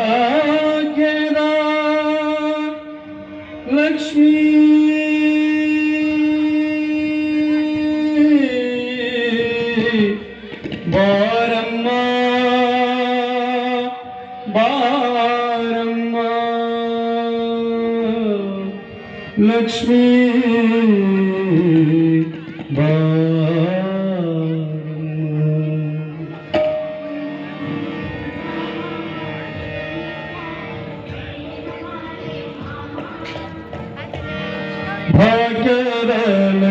ಸೌಭಾಗ್ಯದ ಲಕ್ಷ್ಮೀ ಬಾರಮ್ಮ ಬಾರಮ್ಮ ಲಕ್ಷ್ಮೀ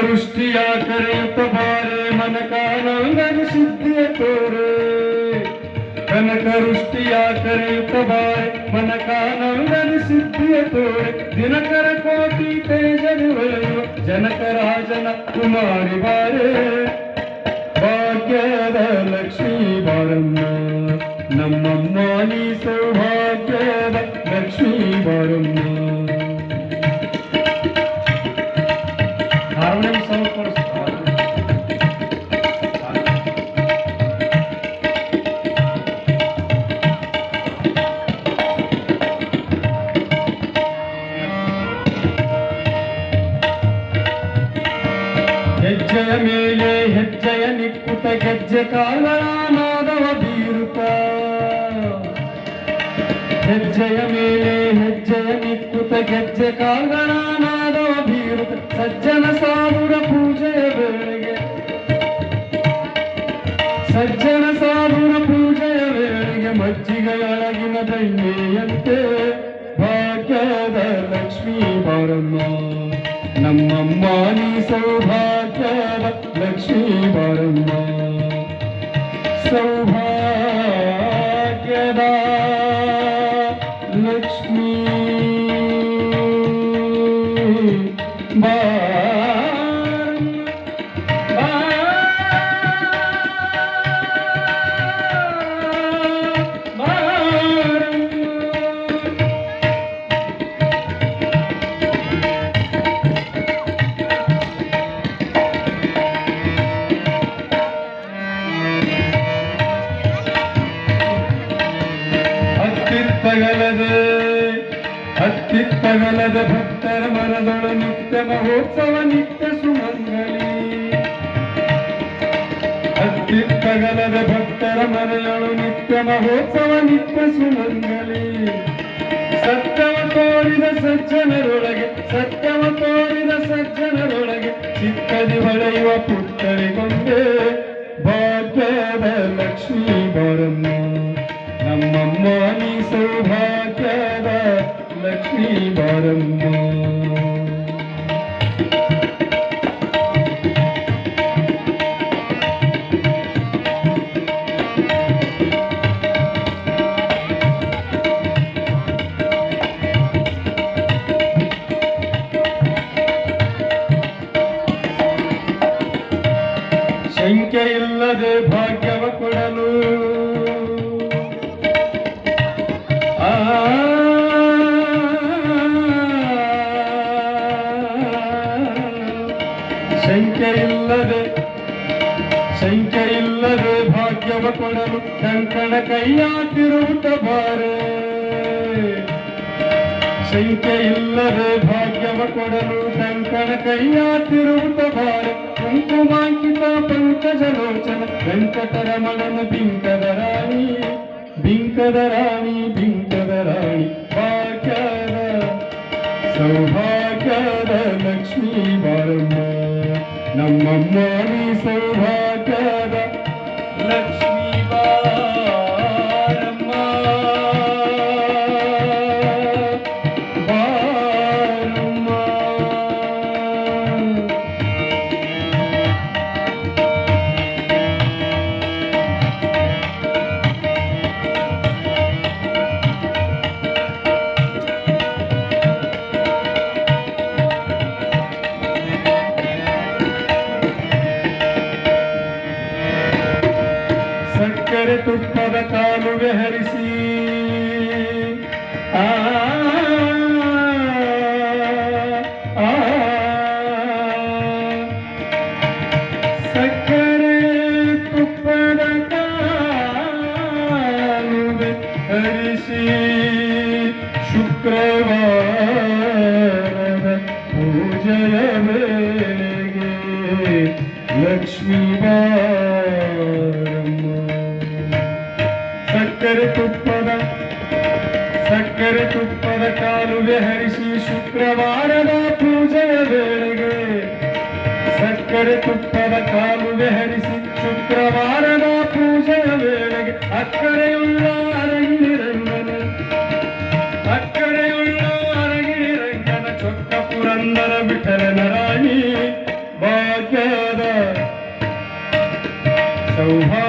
ಕನಕ ವೃಷ್ಟಿಯ ಕರೆಯುತ್ತ ಬಾರೆ ಮನಕಾನಂದನ ಸಿದ್ಧಿಯ ತೋರೆ ಕನಕ ವೃಷ್ಟಿಯ ಕರೆಯುತ್ತ ಬಾರೆ ಮನಕಾನಂದನ ಸಿದ್ಧಿಯ ತೋರೆ ದಿನಕರ ಕೋಟಿ ತೇಜನು ಹೊಳೆಯುವ ಜನಕ ರಾಜನ ಕುಮಾರಿ ಬಾರೆ ಭಾಗ್ಯದ ಲಕ್ಷ್ಮೀ ಬಾರಮ್ಮ ನಮ್ಮಮ್ಮ ನೀ ಸೌಭಾಗ್ಯದ ಲಕ್ಷ್ಮೀ ಬಾರಮ್ಮ ಹೆಜ್ಜೆಯ ಮೇಲೆ ಹೆಜ್ಜೆಯ ನಿಕ್ಕುತ ಗೆಜ್ಜೆ ಕಾಲನಾದವ ಬೀರುತ್ತ ಹೆಜ್ಜೆಯ ಮೇಲೆ ಹೆಜ್ಜೆಯ ನಿಕ್ಕುತ ಗೆಜ್ಜೆ ಕಾಲನಾದವ ಬೀರುತ್ತ ಸಜ್ಜನ ಸಾಧುರ ಪೂಜೆಯ ವೇಳೆಗೆ. ಸಜ್ಜನ ಸಾಧುರ ಪೂಜೆಯ ವೇಳೆಗೆ ಮಜ್ಜಿಗೆಯೊಳಗಿನ ಬೆಣ್ಣೆಯಂತೆ ಭಾಗ್ಯದ ಲಕ್ಷ್ಮೀ ಬಾರಮ್ಮ. ನಮ್ಮಮ್ಮ ನೀ ಸೌಭಾಗ್ಯದ ಲಕ್ಷ್ಮೀ ಬಾರಮ್ಮ ಸೌಭಾಗ್ಯದ ಲಕ್ಷ್ಮೀ ಬಾರಮ್ಮ ಹತ್ತಿತ್ತಗಲದೆ ಹತ್ತಿತ್ತಗಲದ ಭಕ್ತರ ಮನದೊಳ ನಿತ್ಯ ಮಹೋತ್ಸವ ನಿತ್ಯ ಸುಮಂಗಲಿ ಹತ್ತಿತ್ತಗಲದ ಭಕ್ತರ ಮನೆಯೊಳು ನಿತ್ಯ ಮಹೋತ್ಸವ ನಿತ್ಯ ಸುಮಂಗಲಿ ಸತ್ಯವ ತೋರಿದ ಸಜ್ಜನರೊಳಗೆ, ಸತ್ಯವ ತೋರಿದ ಸಜ್ಜನರೊಳಗೆ ಚಿತ್ತದಿ ಹೊಳೆಯುವ ಪುತ್ತರಿಗೊಂಡೆ ಕೊಡಲು ಕಂಕಣ ಕೈಯಾಟಿರುವುದ ಬಾರೆ. ಸಂಖ್ಯೆ ಇಲ್ಲದೆ ಭಾಗ್ಯವ ಕೊಡಲು ಕಂಕಣ ಕೈಯಾಟಿರುವುದ ಬಾರೆ. ಕುಂಕುಮಾಂಕಿತ ಪಂಕಜಲೋಚನ ವೆಂಕಟರಮಣನ ಬಿಂಕದ ರಾಣಿ. ಬಿಂಕದ ರಾಣಿ ಬಿಂಕದ ರಾಣಿ, ಭಾಗ್ಯದ ಸೌಭಾಗ್ಯದ ಲಕ್ಷ್ಮೀ ಬಾರಮ್ಮ. ನಮ್ಮಮ್ಮ, ನೀ ಸೌಭಾಗ್ಯದ ಕಾಲುವೆ ಹರಿಸಿ ಆ, ಸಕ್ಕರೆ ತುಪ್ಪದ ಕಾಲುವೆ ಹರಿಸಿ ಶುಕ್ರವಾರದ ಪೂಜೆಯ ವೇಳೆಗೆ ಲಕ್ಷ್ಮೀ ಸಕ್ಕರೆ ತುಪ್ಪದ ಸಕ್ಕರೆ ತುಪ್ಪದ ಕಾಲುವೆ ಹರಿಸಿ ಶುಕ್ರವಾರದ ಪೂಜೆಯ ವೇಳೆಗೆ ಸಕ್ಕರೆ ತುಪ್ಪದ ಕಾಲುವೆ ಹರಿಸಿ ಶುಕ್ರವಾರದ ಪೂಜೆಯ ವೇಳೆಗೆ ಅಕ್ಕರೆಯುಳ್ಳ ಅರಗಿರಂಗನ ಅಕ್ಕರೆಯುಳ್ಳ ಅರಗಿರಂಗನ ಚೊಕ್ಕ ಪುರಂದರ ವಿಠಲನ ರಾಣಿ ಭಾಗ್ಯದ ಸೌಭಾಗ್ಯ